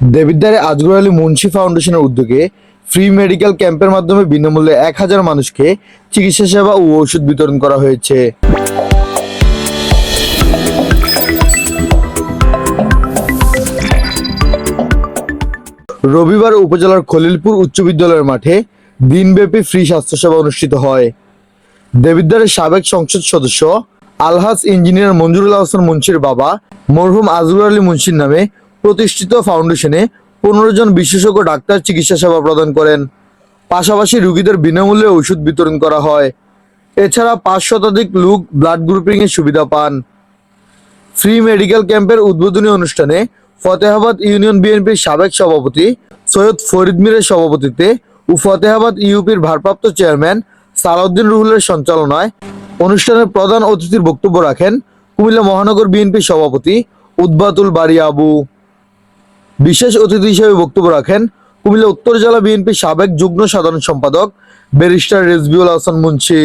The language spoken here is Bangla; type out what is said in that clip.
দেবিদ্বারে আজগর আলী মুন্সি ফাউন্ডেশনের উদ্যোগে ফ্রি মেডিকেল ক্যাম্পের মাধ্যমে বিনামূল্যে এক হাজার মানুষকে চিকিৎসা সেবা ও ওষুধ বিতরণ করা হয়েছে। রবিবার উপজেলার খলিলপুর উচ্চ বিদ্যালয়ের মাঠে দিনব্যাপী ফ্রি স্বাস্থ্যসেবা অনুষ্ঠিত হয়। দেবিদ্বারের সাবেক সংসদ সদস্য আলহাজ ইঞ্জিনিয়ার মঞ্জুরুল হাসান মুন্সির বাবা মরহুম আজগুর আলী মুন্সির নামে প্রতিষ্ঠিত ফাউন্ডেশনে পনেরো জন বিশেষজ্ঞ ডাক্তার চিকিৎসা সেবা প্রদান করেন। পাশাপাশি রোগীদের বিনামূল্যে ওষুধ বিতরণ করা হয়। এছাড়া পাঁচ শতাধিক লোক ব্লাড গ্রুপিং এর সুবিধা পান। ফ্রি মেডিকেল ক্যাম্পের উদ্বোধনী অনুষ্ঠানে ফতেহাবাদ ইউনিয়ন বিএনপির সাবেক সভাপতি সৈয়দ ফরিদ মিরের সভাপতিত্বে ও ফতেহাবাদ ইউপির ভারপ্রাপ্ত চেয়ারম্যান সালাউদ্দিন রুহুলের সঞ্চালনায় অনুষ্ঠানের প্রধান অতিথির বক্তব্য রাখেন কুমিল্লা মহানগর বিএনপির সভাপতি উদ্বাতুল বাড়ি আবু। বিশেষ অতিথি হিসেবে বক্তব্য রাখেন কুমিল্লা উত্তর জেলা বিএনপির সাবেক যুগ্ম সাধারণ সম্পাদক ব্যারিস্টার রেজবিউল হাসান মুন্সি।